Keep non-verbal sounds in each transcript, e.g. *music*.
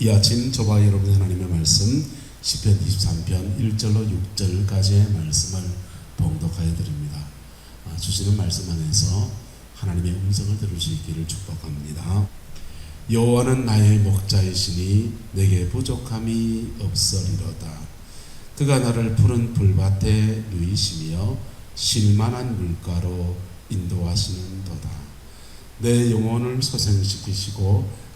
이 아침 저와 여러분 하나님의 말씀 10편 23편 1절로 6절까지의 말씀을 봉독하여 드립니다. 아, 주시는 말씀 안에서 하나님의 음성을 들을 수 있기를 축복합니다. 여호와는 나의 목자이시니 내게 부족함이 없으리로다. 그가 나를 푸른 풀밭에 누이시며 실만한 물가로 인도하시는도다. 내 영혼을 소생시키시고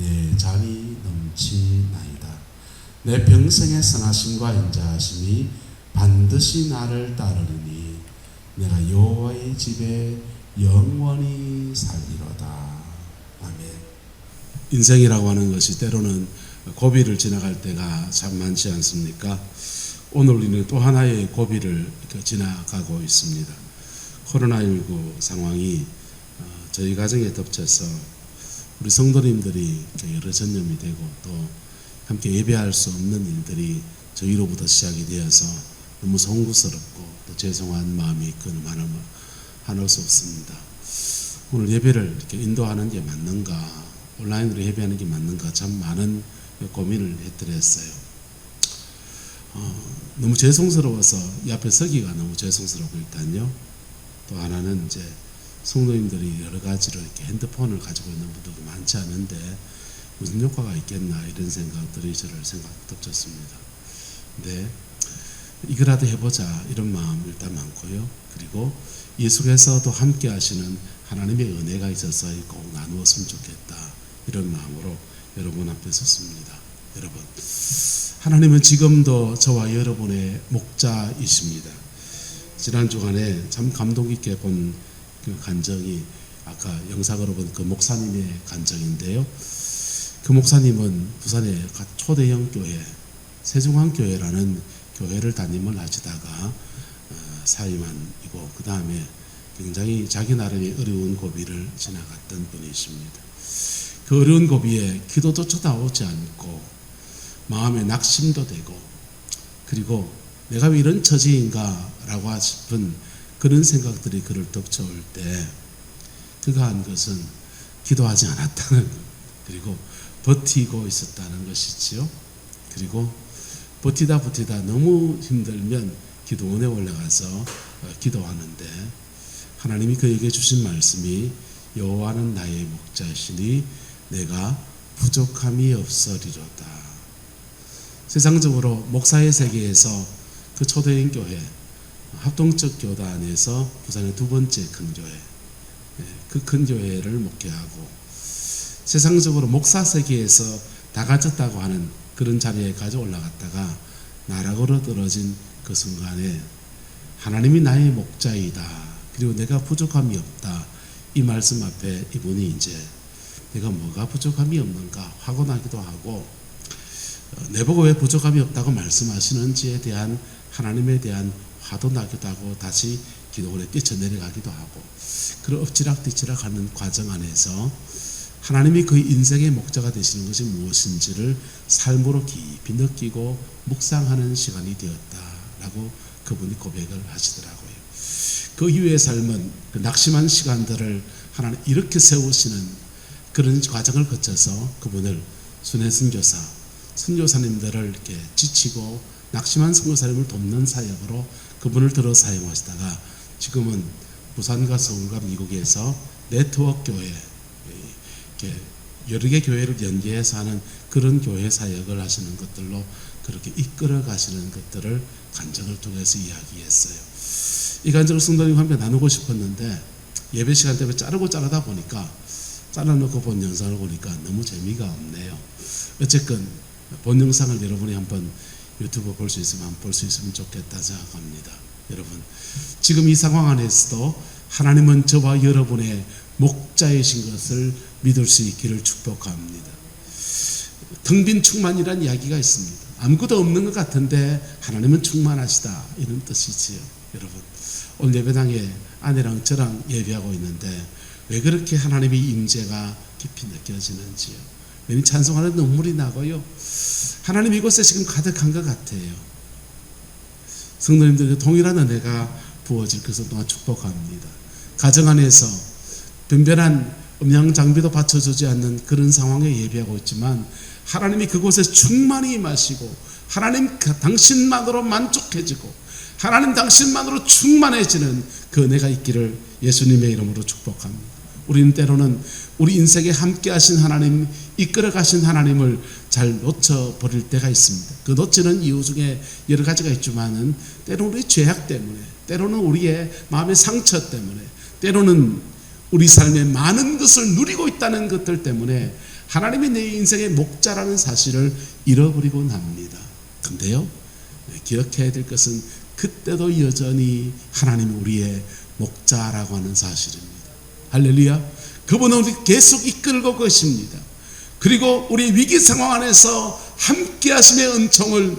내 잔이 넘치나이다. 내 평생의 선하심과 인자하심이 반드시 나를 따르리니 내가 여호와의 집에 영원히 살리로다. 아멘. 인생이라고 하는 것이 때로는 고비를 지나갈 때가 참 많지 않습니까? 오늘 우리는 또 하나의 고비를 지나가고 있습니다. 코로나19 상황이 어, 저희 가정에 덮쳐서 우리 성도님들이 여러 전염이 되고 또 함께 예배할 수 없는 일들이 저희로부터 시작이 되어서 너무 송구스럽고 또 죄송한 마음이 큰 많음 한올 수 없습니다. 오늘 예배를 이렇게 인도하는 게 맞는가, 온라인으로 예배하는 게 맞는가 참 많은 고민을 해드렸어요. 어, 너무 죄송스러워서 이 앞에 서기가 너무 죄송스럽고 일단요. 또 하나는 이제 성도님들이 여러 가지로 이렇게 핸드폰을 가지고 있는 분들도 많지 않은데 무슨 효과가 있겠나 이런 생각들이 저를 생각 덮쳤습니다. 근데 이거라도 해보자 이런 마음 일단 많고요. 그리고 이 속에서도 함께 하시는 하나님의 은혜가 있어서 꼭 나누었으면 좋겠다 이런 마음으로 여러분 앞에 섰습니다. 여러분 하나님은 지금도 저와 여러분의 목자이십니다. 지난 주간에 참 감동 깊게 본 그 간정이 아까 영상으로 본 그 목사님의 간정인데요. 그 목사님은 부산의 초대형 교회 세중앙교회라는 교회를 담임을 하시다가 어, 사임한 이고 그 다음에 굉장히 자기 나름의 어려운 고비를 지나갔던 분이십니다. 그 어려운 고비에 기도도 쳐다오지 않고 마음에 낙심도 되고 그리고 내가 왜 이런 처지인가라고 싶은 그런 생각들이 그를 덮쳐올 때 그가 한 것은 기도하지 않았다는 것 그리고 버티고 있었다는 것이지요. 그리고 버티다 버티다 너무 힘들면 기도원에 올라가서 어, 기도하는데 하나님이 그에게 주신 말씀이 여호와는 나의 목자시니 내가 부족함이 없으리로다. 세상적으로 목사의 세계에서 그 초대인 교회 합동적 교단에서 부산의 두 번째 큰 교회 그 큰 교회를 목회하고 세상적으로 목사 세계에서 다 가졌다고 하는 그런 자리에 가져 올라갔다가 나락으로 떨어진 그 순간에 하나님이 나의 목자이다. 그리고 내가 부족함이 없다. 이 말씀 앞에 이분이 이제 내가 뭐가 부족함이 없는가 나기도 하고 어, 내보고 왜 부족함이 없다고 말씀하시는지에 대한 하나님에 대한 화도 나기도 하고 다시 기도원에 뛰쳐내려가기도 하고 그런 엎치락뒤치락 하는 과정 안에서 하나님이 그 인생의 목자가 되시는 것이 무엇인지를 삶으로 깊이 느끼고 묵상하는 시간이 되었다라고 그분이 고백을 하시더라고요. 그 이후의 삶은 그 낙심한 시간들을 하나님 이렇게 세우시는 그런 과정을 거쳐서 그분을 순회 선교사, 선교사님들을 이렇게 지치고 낙심한 선교사님을 돕는 사역으로 그분을 들어 사용하시다가 지금은 부산과 서울과 미국에서 네트워크 교회 여러 개 교회를 연계해서 하는 그런 교회 사역을 하시는 것들로 그렇게 이끌어 가시는 것들을 간증을 통해서 이야기했어요. 이 간증을 성도님과 함께 나누고 싶었는데 예배 시간 때문에 자르고 자르다 보니까 잘라놓고 본 영상을 보니까 너무 재미가 없네요. 어쨌건 본 영상을 여러분이 한번 유튜브 볼 수 있으면 볼 수 있으면 좋겠다 생각합니다. 여러분 지금 이 상황 안에서도 하나님은 저와 여러분의 목자이신 것을 믿을 수 있기를 축복합니다. 텅빈 충만이란 이야기가 있습니다. 아무것도 없는 것 같은데 하나님은 충만하시다 이런 뜻이지요. 여러분 오늘 예배당에 아내랑 저랑 예배하고 있는데 왜 그렇게 하나님의 임재가 깊이 느껴지는지요. 왠 찬송하는 눈물이 나고요. 하나님 이곳에 지금 가득한 것 같아요. 성도님들에게 동일한 은혜가 부어질 것을 동안 축복합니다. 가정 안에서 변변한 음향 장비도 받쳐주지 않는 그런 상황에 예배하고 있지만 하나님이 그곳에 충만히 임하시고 하나님 그 당신만으로 만족해지고 하나님 당신만으로 충만해지는 그 은혜가 있기를 예수님의 이름으로 축복합니다. 우리는 때로는 우리 인생에 함께 하신 하나님, 이끌어 가신 하나님을 잘 놓쳐버릴 때가 있습니다. 그 놓치는 이유 중에 여러 가지가 있지만은 때로는 우리 죄악 때문에, 때로는 우리의 마음의 상처 때문에, 때로는 우리 삶에 많은 것을 누리고 있다는 것들 때문에 하나님이 내 인생의 목자라는 사실을 잃어버리고 납니다. 근데요, 기억해야 될 것은 그때도 여전히 하나님이 우리의 목자라고 하는 사실입니다. 할렐루야. 그분은 우리 계속 이끌고 계십니다. 그리고 우리 위기 상황 안에서 함께 하심의 은총을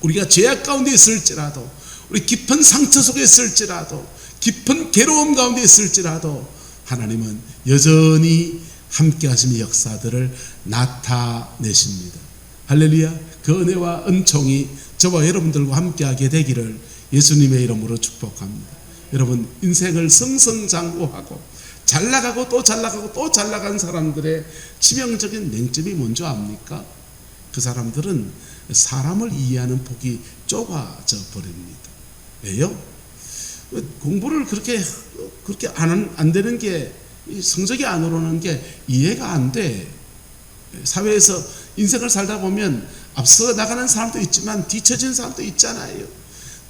우리가 죄악 가운데 있을지라도 우리 깊은 상처 속에 있을지라도 깊은 괴로움 가운데 있을지라도 하나님은 여전히 함께 하심의 역사들을 나타내십니다. 할렐루야. 그 은혜와 은총이 저와 여러분들과 함께 하게 되기를 예수님의 이름으로 축복합니다. 여러분 인생을 승승장구하고 잘 나가고 또 잘 나가고 또 잘 나간 사람들의 치명적인 맹점이 뭔지 압니까? 그 사람들은 사람을 이해하는 폭이 좁아져 버립니다. 왜요? 공부를 그렇게 그렇게 안, 안 되는 게 성적이 안 오르는 게 이해가 안 돼. 사회에서 인생을 살다 보면 앞서 나가는 사람도 있지만 뒤처진 사람도 있잖아요.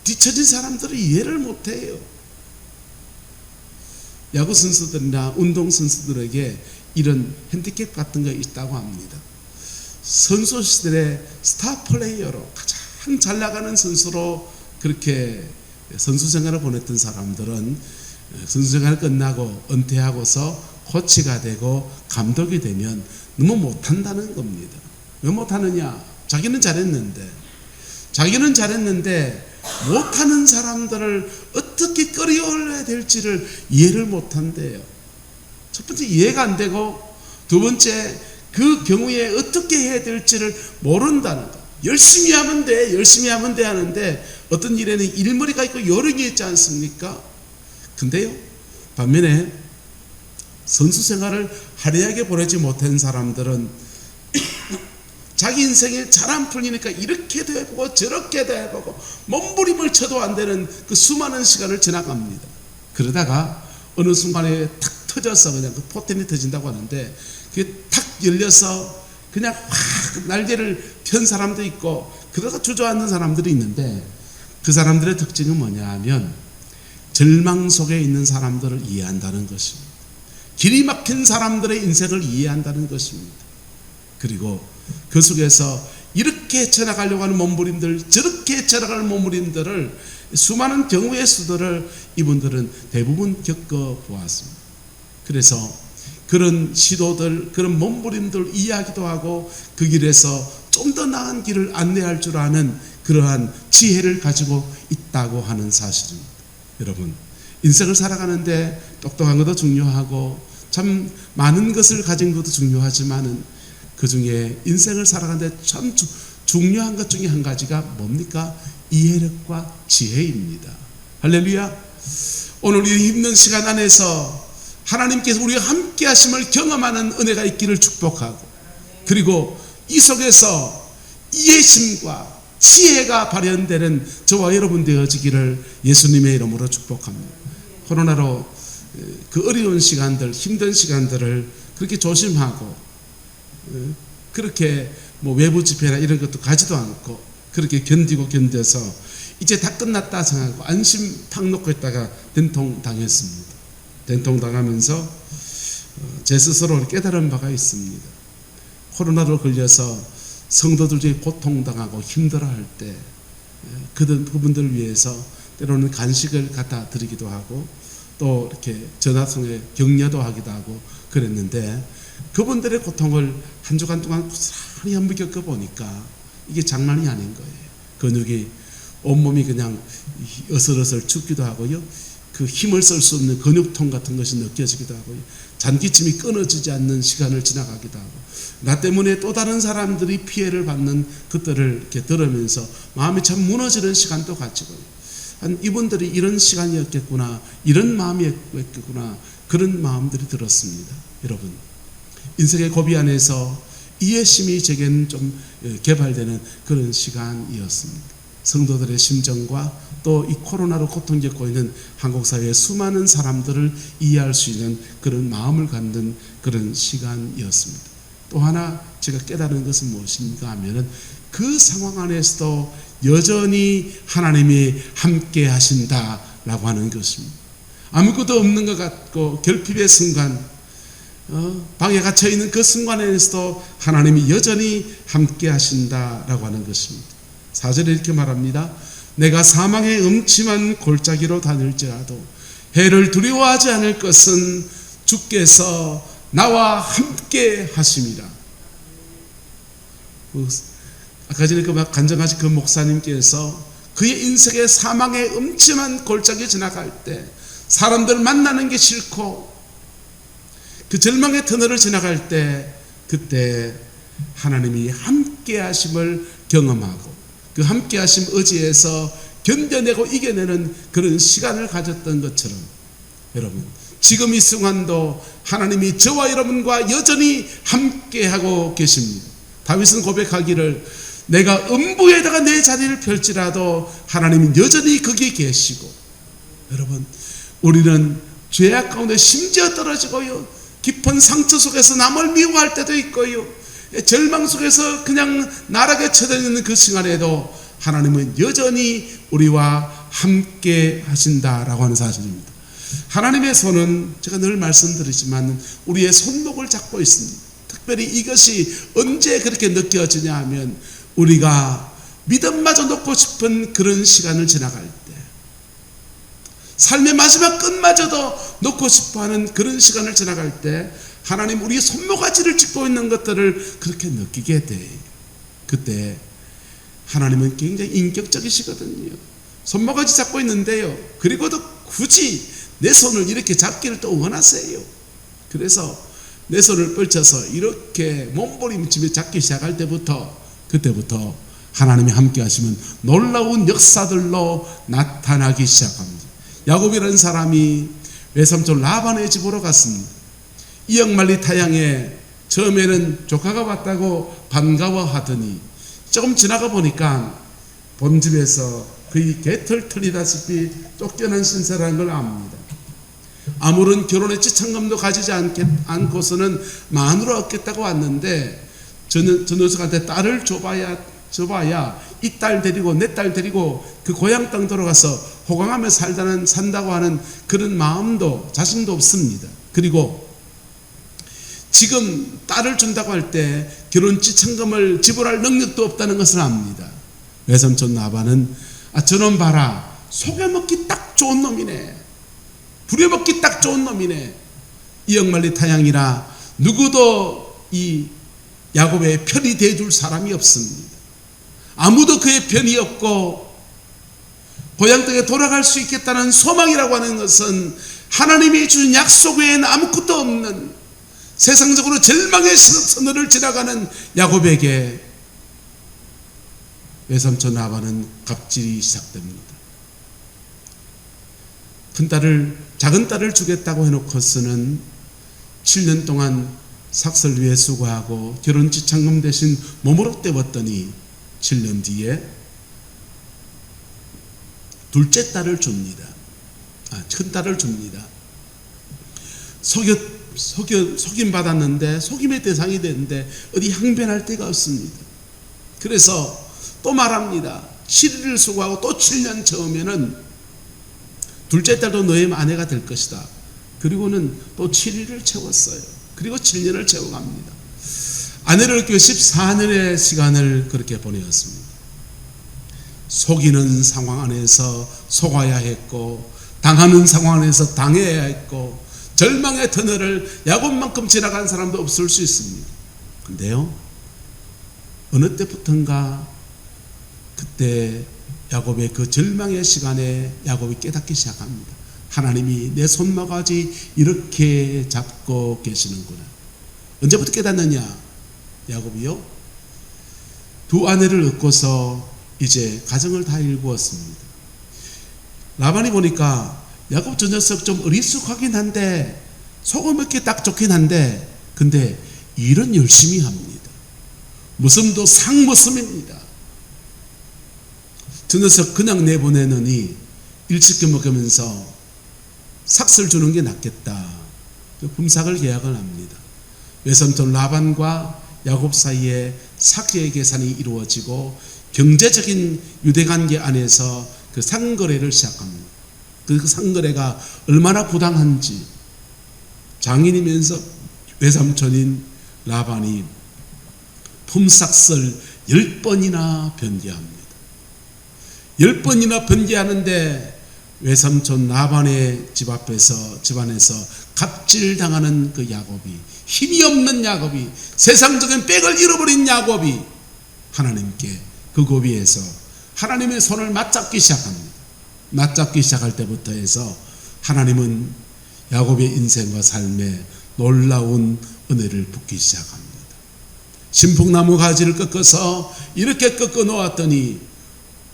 뒤처진 사람들은 이해를 못 해요. 야구 선수들이나 운동 선수들에게 이런 핸디캡 같은 거 있다고 합니다. 선수 시절에 스타 플레이어로 가장 잘 나가는 선수로 그렇게 선수 생활을 보냈던 사람들은 선수 생활 끝나고 은퇴하고서 코치가 되고 감독이 되면 너무 못한다는 겁니다. 왜 못하느냐? 자기는 잘했는데, 자기는 잘했는데 못하는 사람들을 어떻게 끌어올려야 될지를 이해를 못한대요. 첫 번째 이해가 안 되고 두 번째 그 경우에 어떻게 해야 될지를 모른다는 거. 열심히 하면 돼, 열심히 하면 돼 하는데 어떤 일에는 일머리가 있고 요령이 있지 않습니까? 근데요, 반면에 선수 생활을 화려하게 보내지 못한 사람들은 자기 인생에 잘 안 풀리니까 이렇게도 해보고 저렇게도 해보고 몸부림을 쳐도 안 되는 그 수많은 시간을 지나갑니다. 그러다가 어느 순간에 탁 터져서 그냥 그 포텐이 터진다고 하는데 그게 탁 열려서 그냥 확 날개를 편 사람도 있고 그러다가 주저앉는 사람들이 있는데 그 사람들의 특징은 뭐냐 하면 절망 속에 있는 사람들을 이해한다는 것입니다. 길이 막힌 사람들의 인생을 이해한다는 것입니다. 그리고 그 속에서 이렇게 헤쳐나가려고 하는 몸부림들, 저렇게 헤쳐나가는 몸부림들을 수많은 경우의 수들을 이분들은 대부분 겪어보았습니다. 그래서 그런 시도들, 그런 몸부림들 이야기도 하고 그 길에서 좀 더 나은 길을 안내할 줄 아는 그러한 지혜를 가지고 있다고 하는 사실입니다. 여러분, 인생을 살아가는데 똑똑한 것도 중요하고 참 많은 것을 가진 것도 중요하지만은 그 중에 인생을 살아가는데 참 주, 중요한 것 중에 한 가지가 뭡니까? 이해력과 지혜입니다. 할렐루야. 오늘 이 힘든 시간 안에서 하나님께서 우리와 함께 하심을 경험하는 은혜가 있기를 축복하고 그리고 이 속에서 이해심과 지혜가 발현되는 저와 여러분 되어지기를 예수님의 이름으로 축복합니다. 코로나로 그 어려운 시간들, 힘든 시간들을 그렇게 조심하고 그렇게 뭐 외부 집회나 이런 것도 가지도 않고 그렇게 견디고 견뎌서 이제 다 끝났다 생각하고 안심 탁 놓고 있다가 된통 당했습니다. 된통 당하면서 제 스스로 깨달은 바가 있습니다. 코로나로 걸려서 성도들 중에 고통당하고 힘들어할 때 그들 그분들을 위해서 때로는 간식을 갖다 드리기도 하고 또 이렇게 전화 통해 격려도 하기도 하고 그랬는데 그분들의 고통을 한 주간 동안 고스란히 한번 겪어보니까 이게 장난이 아닌 거예요. 근육이 온몸이 그냥 어슬어슬 춥기도 하고요. 그 힘을 쓸 수 없는 근육통 같은 것이 느껴지기도 하고요. 잔기침이 끊어지지 않는 시간을 지나가기도 하고 나 때문에 또 다른 사람들이 피해를 받는 것들을 이렇게 들으면서 마음이 참 무너지는 시간도 가지고요. 한 이분들이 이런 시간이었겠구나 이런 마음이었겠구나 그런 마음들이 들었습니다. 여러분 인생의 고비 안에서 이해심이 제게는 좀 예, 개발되는 그런 시간이었습니다. 성도들의 심정과 또 이 코로나로 고통 겪고 있는 한국 사회의 수많은 사람들을 이해할 수 있는 그런 마음을 갖는 그런 시간이었습니다. 또 하나 제가 깨달은 것은 무엇인가 하면은 그 상황 안에서도 여전히 하나님이 함께 하신다라고 하는 것입니다. 아무것도 없는 것 같고 결핍의 순간 어, 방에 갇혀 있는 그 순간에서도 하나님이 여전히 함께 하신다라고 하는 것입니다. 사절에 이렇게 말합니다. 내가 사망의 음침한 골짜기로 다닐지라도 해를 두려워하지 않을 것은 주께서 나와 함께 하심이라. 그 아까 전에 그 간증하신 그 목사님께서 그의 인생의 사망의 음침한 골짜기 지나갈 때 사람들 만나는 게 싫고 그 절망의 터널을 지나갈 때 그때 하나님이 함께 하심을 경험하고 그 함께 하심 의지에서 견뎌내고 이겨내는 그런 시간을 가졌던 것처럼 여러분 지금 이 순간도 하나님이 저와 여러분과 여전히 함께 하고 계십니다. 다윗은 고백하기를 내가 음부에다가 내 자리를 펼지라도 하나님은 여전히 거기 계시고 여러분 우리는 죄악 가운데 심지어 떨어지고요 깊은 상처 속에서 남을 미워할 때도 있고요 절망 속에서 그냥 나락에 처져 있는 그 시간에도 하나님은 여전히 우리와 함께 하신다라고 하는 사실입니다. 하나님의 손은 제가 늘 말씀드리지만 우리의 손목을 잡고 있습니다. 특별히 이것이 언제 그렇게 느껴지냐 하면 우리가 믿음마저 놓고 싶은 그런 시간을 지나갈 때 삶의 마지막 끝마저도 놓고 싶어하는 그런 시간을 지나갈 때 하나님 우리 손모가지를 짚고 있는 것들을 그렇게 느끼게 돼. 그때 하나님은 굉장히 인격적이시거든요. 손모가지 잡고 있는데요. 그리고도 굳이 내 손을 이렇게 잡기를 또 원하세요. 그래서 내 손을 펼쳐서 이렇게 몸부림치며 잡기 시작할 때부터 그때부터 하나님이 함께 하시면 놀라운 역사들로 나타나기 시작합니다. 야곱이라는 사람이 외삼촌 라반의 집으로 갔습니다. 이역만리 타양에 처음에는 조카가 왔다고 반가워하더니 조금 지나가 보니까 본집에서 거의 개털 털이다시피 쫓겨난 신세라는 걸 압니다. 아무런 결혼의 지창금도 가지지 않겠, 않고서는 마누라 얻겠다고 왔는데 저, 저 녀석한테 딸을 줘봐야 줘봐야 이 딸 데리고 내 딸 데리고 그 고향 땅 돌아가서 호강하며 살다는 산다고 하는 그런 마음도 자신도 없습니다. 그리고 지금 딸을 준다고 할 때 결혼 지참금을 지불할 능력도 없다는 것을 압니다. 외삼촌 나바는 아 저놈 봐라 속여먹기 딱 좋은 놈이네. 부려먹기 딱 좋은 놈이네. 이역만리 타양이라 누구도 이 야곱의 편이 돼줄 사람이 없습니다. 아무도 그의 편이 없고 고향 땅에 돌아갈 수 있겠다는 소망이라고 하는 것은 하나님이 주신 약속 외에는 아무것도 없는 세상적으로 절망의 선언을 지나가는 야곱에게 외삼촌 아바는 갑질이 시작됩니다. 큰 딸을 작은 딸을 주겠다고 해놓고서는 7년 동안 삭설 위에 수고하고 결혼 지창금 대신 몸으로 때웠더니 7년 뒤에 둘째 딸을 줍니다. 아, 큰 딸을 줍니다. 속여, 속여, 속임 받았는데 속임의 대상이 됐는데 어디 항변할 데가 없습니다. 그래서 또 말합니다. 7일을 수고하고 또 7년 처음에는 둘째 딸도 너의 아내가 될 것이다. 그리고는 또 7일을 채웠어요. 그리고 7년을 채워갑니다. 아내를 얻기 14년의 시간을 그렇게 보내었습니다. 속이는 상황 안에서 속아야 했고, 당하는 상황 안에서 당해야 했고, 절망의 터널을 야곱만큼 지나간 사람도 없을 수 있습니다. 근데요, 어느 때부턴가 그때 야곱의 그 절망의 시간에 야곱이 깨닫기 시작합니다. 하나님이 내 손모가지 이렇게 잡고 계시는구나. 언제부터 깨닫느냐? 야곱이요. 두 아내를 얻고서 이제 가정을 다 일구었습니다. 라반이 보니까 야곱 저 녀석 좀 어리숙하긴 한데 속을 먹기 딱 좋긴 한데 근데 일은 열심히 합니다. 무슴도 상무슴입니다. 저 녀석 그냥 내보내느니 일찍 먹으면서 삭슬 주는 게 낫겠다. 그 품삯을 계약을 합니다. 외삼촌 라반과 야곱 사이에 사기의 계산이 이루어지고 경제적인 유대관계 안에서 그 상거래를 시작합니다. 그 상거래가 얼마나 부당한지 장인이면서 외삼촌인 라반이 품삯을 열 번이나 변개합니다. 열 번이나 변개하는데 외삼촌 라반의 집 앞에서 집안에서 갑질당하는 그 야곱이 힘이 없는 야곱이 세상적인 백을 잃어버린 야곱이 하나님께 그 고비에서 하나님의 손을 맞잡기 시작합니다. 맞잡기 시작할 때부터 해서 하나님은 야곱의 인생과 삶에 놀라운 은혜를 붓기 시작합니다. 신풍나무 가지를 꺾어서 이렇게 꺾어 놓았더니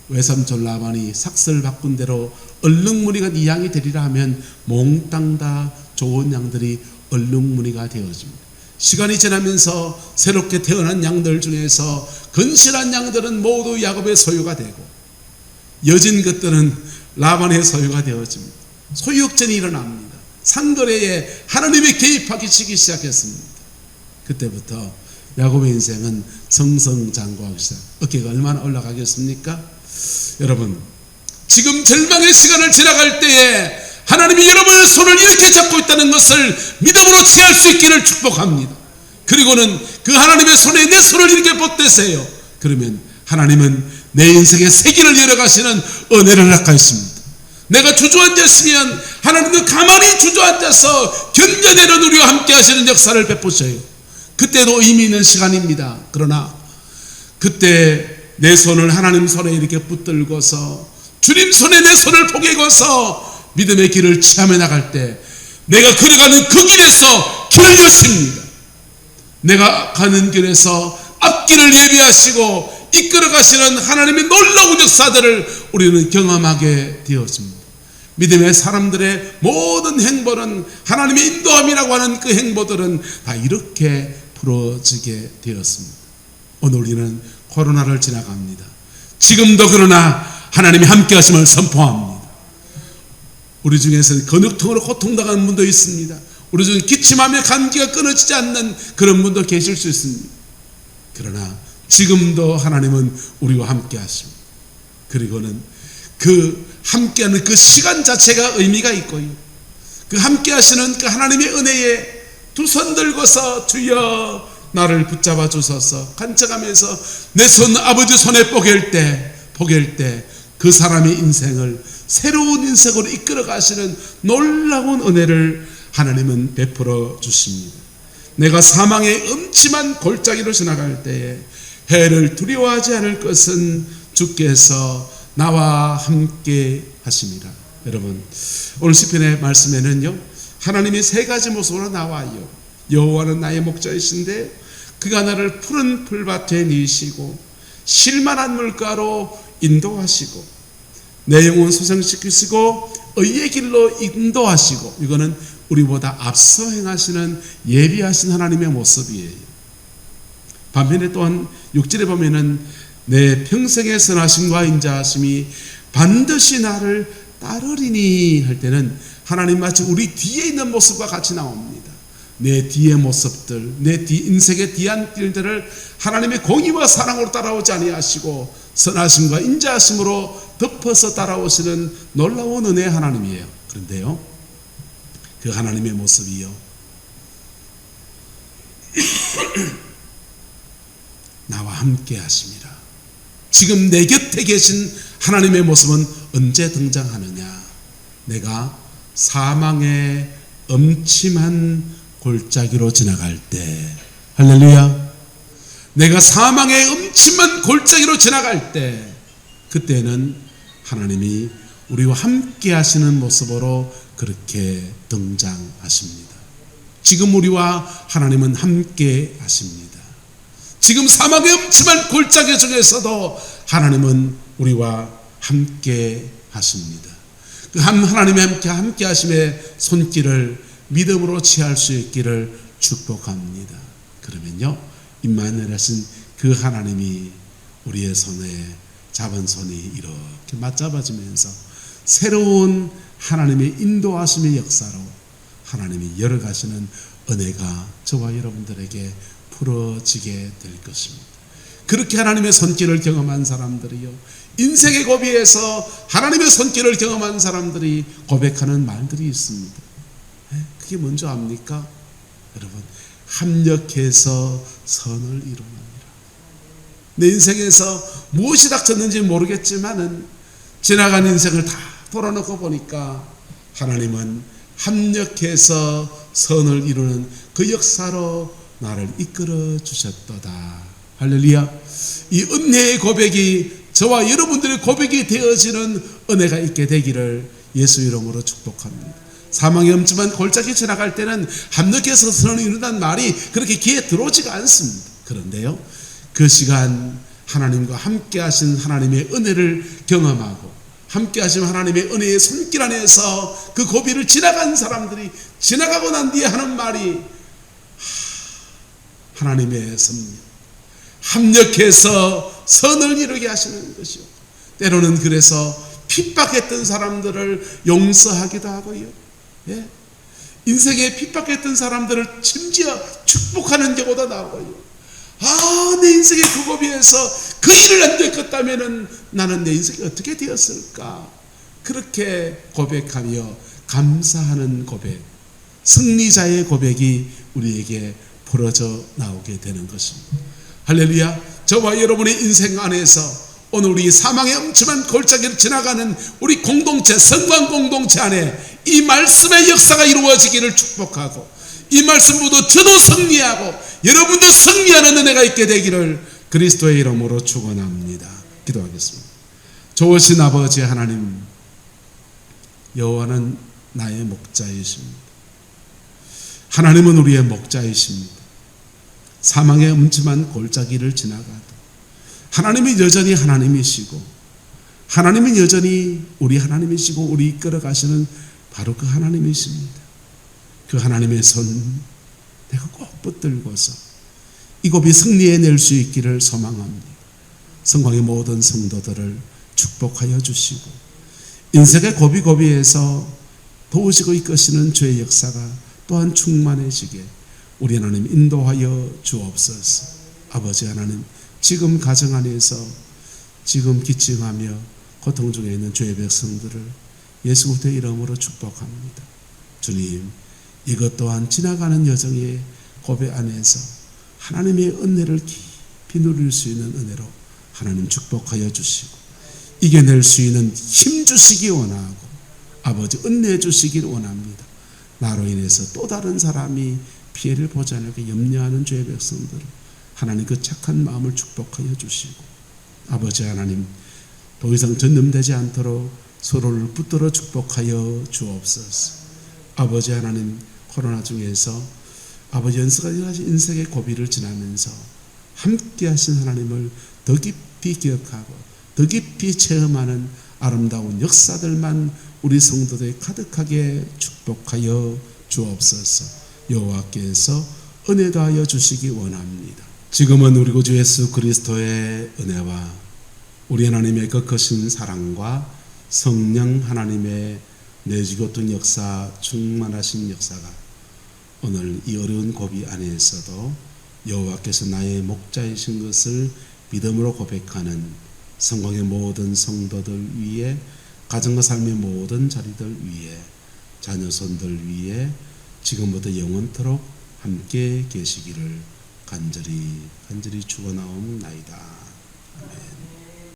외삼촌 라반이 삭슬 바꾼 대로 얼룩무늬가 네 양이 되리라 하면 몽땅 다 좋은 양들이 얼룩무늬가 되어집니다. 시간이 지나면서 새롭게 태어난 양들 중에서 건실한 양들은 모두 야곱의 소유가 되고 여진 것들은 라반의 소유가 되어집니다. 소유욕전이 일어납니다. 상거래에 하나님이 개입하기 시작했습니다. 그때부터 야곱의 인생은 성성장구하기 시작. 어깨가 얼마나 올라가겠습니까? 여러분, 지금 절망의 시간을 지나갈 때에 하나님이 여러분의 손을 이렇게 잡고 있다는 것을 믿음으로 취할 수 있기를 축복합니다. 그리고는 그 하나님의 손에 내 손을 이렇게 뻗대세요. 그러면 하나님은 내 인생의 세기를 열어가시는 은혜를 낚아있습니다. 내가 주저앉았으면 하나님도 가만히 주저앉아서 견뎌내는 우리와 함께 하시는 역사를 베푸셔요. 그때도 의미 있는 시간입니다. 그러나 그때 내 손을 하나님 손에 이렇게 붙들고서 주님 손에 내 손을 포개고서 믿음의 길을 취하며 나갈 때 내가 걸어가는 그 길에서 길을 여십니다. 내가 가는 길에서 앞길을 예비하시고 이끌어 가시는 하나님의 놀라운 역사들을 우리는 경험하게 되었습니다. 믿음의 사람들의 모든 행보는 하나님의 인도함이라고 하는 그 행보들은 다 이렇게 풀어지게 되었습니다. 오늘 우리는 코로나를 지나갑니다. 지금도 그러나 하나님이 함께 하심을 선포합니다. 우리 중에서 근육통으로 고통당하는 분도 있습니다. 우리 중에 기침하며 감기가 끊어지지 않는 그런 분도 계실 수 있습니다. 그러나 지금도 하나님은 우리와 함께 하십니다. 그리고는 그 함께하는 그 시간 자체가 의미가 있고요. 그 함께 하시는 그 하나님의 은혜에 두 손 들고서 주여 나를 붙잡아 주소서 간청하면서 내 손 아버지 손에 뽀갤 때 뽀갤 때 그 사람의 인생을 새로운 인생으로 이끌어 가시는 놀라운 은혜를 하나님은 베풀어 주십니다. 내가 사망의 음침한 골짜기로 지나갈 때에 해를 두려워하지 않을 것은 주께서 나와 함께 하십니다. 여러분 오늘 시편의 말씀에는요 하나님이 세 가지 모습으로 나와요. 여호와는 나의 목자이신데 그가 나를 푸른 풀밭에 니시고 실만한 물가로 인도하시고 내 영혼 소생시키시고 의의 길로 인도하시고 이거는 우리보다 앞서 행하시는 예비하신 하나님의 모습이에요. 반면에 또한 육절에 보면은 내 평생의 선하심과 인자하심이 반드시 나를 따르리니 할 때는 하나님 마치 우리 뒤에 있는 모습과 같이 나옵니다. 내 뒤의 모습들, 내 뒤, 인생의 뒤안 길들을 하나님의 공의와 사랑으로 따라오지 아니하시고 선하심과 인자하심으로 덮어서 따라오시는 놀라운 은혜 하나님이에요. 그런데요, 그 하나님의 모습이요. *clears throat* 나와 함께 하십니다. 지금 내 곁에 계신 하나님의 모습은 언제 등장하느냐? 내가 사망의 엄침한 골짜기로 지나갈 때, 할렐루야. 내가 사망의 음침한 골짜기로 지나갈 때, 그때는 하나님이 우리와 함께 하시는 모습으로 그렇게 등장하십니다. 지금 우리와 하나님은 함께 하십니다. 지금 사막의 음침한 골짜기 중에서도 하나님은 우리와 함께 하십니다. 그 하나님의 함께 함께 하심의 손길을 믿음으로 취할 수 있기를 축복합니다. 그러면요, 임마누엘 하신 그 하나님이 우리의 손에 잡은 손이 이렇게 맞잡아지면서 새로운 하나님의 인도하심의 역사로 하나님이 열어가시는 은혜가 저와 여러분들에게 풀어지게 될 것입니다. 그렇게 하나님의 손길을 경험한 사람들이요. 인생의 고비에서 하나님의 손길을 경험한 사람들이 고백하는 말들이 있습니다. 예? 그게 뭔지 압니까? 여러분, 합력해서 선을 이루느니라. 내 인생에서 무엇이 닥쳤는지 모르겠지만은 지나간 인생을 다 돌아놓고 보니까 하나님은 합력해서 선을 이루는 그 역사로 나를 이끌어 주셨도다. 할렐루야. 이 은혜의 고백이 저와 여러분들의 고백이 되어지는 은혜가 있게 되기를 예수 이름으로 축복합니다. 사망의 엄침한 골짜기 지나갈 때는 합력해서 선을 이룬다는 말이 그렇게 귀에 들어오지가 않습니다. 그런데요. 그 시간 하나님과 함께 하신 하나님의 은혜를 경험하고 함께 하신 하나님의 은혜의 손길 안에서 그 고비를 지나간 사람들이 지나가고 난 뒤에 하는 말이 하나님의 섭리 합력해서 선을 이루게 하시는 것이요. 때로는 그래서 핍박했던 사람들을 용서하기도 하고요. 예? 인생에 핍박했던 사람들을 심지어 축복하는 경우도 나오고요. 아, 내 인생의 그 고비에서 그 일을 안 됐겠다면은 나는 내 인생이 어떻게 되었을까? 그렇게 고백하며 감사하는 고백, 승리자의 고백이 우리에게 벌어져 나오게 되는 것입니다. 할렐루야. 저와 여러분의 인생 안에서 오늘 우리 사망의 엄침한 골짜기를 지나가는 우리 공동체, 성관 공동체 안에 이 말씀의 역사가 이루어지기를 축복하고 이 말씀보다 저도 승리하고 여러분도 승리하는 은혜가 있게 되기를 그리스도의 이름으로 축원합니다. 기도하겠습니다. 좋으신 아버지 하나님, 여호와는 나의 목자이십니다. 하나님은 우리의 목자이십니다. 사망의 음침한 골짜기를 지나가도 하나님이 여전히 하나님이시고 하나님은 여전히 우리 하나님이시고 우리 이끌어 가시는 바로 그 하나님이십니다. 그 하나님의 손 내가 꼭 붙들고서 이 고비 승리해 낼 수 있기를 소망합니다. 성광의 모든 성도들을 축복하여 주시고 인생의 고비고비에서 도우시고 이끄시는 죄의 역사가 또한 충만해지게 우리 하나님 인도하여 주옵소서. 아버지 하나님 지금 가정 안에서 지금 기증하며 고통 중에 있는 죄의 백성들을 예수 그리스도의 이름으로 축복합니다. 주님 이것 또한 지나가는 여정의 고백 안에서 하나님의 은혜를 깊이 누릴 수 있는 은혜로 하나님 축복하여 주시고 이겨낼 수 있는 힘 주시기 원하고 아버지 은혜 주시길 원합니다. 나로 인해서 또 다른 사람이 피해를 보지 않게 염려하는 죄의 백성들 하나님 그 착한 마음을 축복하여 주시고 아버지 하나님 더 이상 전염되지 않도록 서로를 붙들어 축복하여 주옵소서. 아버지 하나님 코로나 중에서 아버지 연수가 인생의 고비를 지나면서 함께 하신 하나님을 더 깊이 기억하고 더 깊이 체험하는 아름다운 역사들만 우리 성도들이 가득하게 축복하여 주옵소서. 여호와께서 은혜 더하여 주시기 원합니다. 지금은 우리 구주 예수 그리스도의 은혜와 우리 하나님의 그 거신 사랑과 성령 하나님의 내지고뜬 역사 충만하신 역사가 오늘 이 어려운 고비 안에서도 여호와께서 나의 목자이신 것을 믿음으로 고백하는 성공의 모든 성도들 위에 가정과 삶의 모든 자리들 위에 자녀손들 위에 지금부터 영원토록 함께 계시기를 간절히 간절히 축원하옵나이다. 아멘.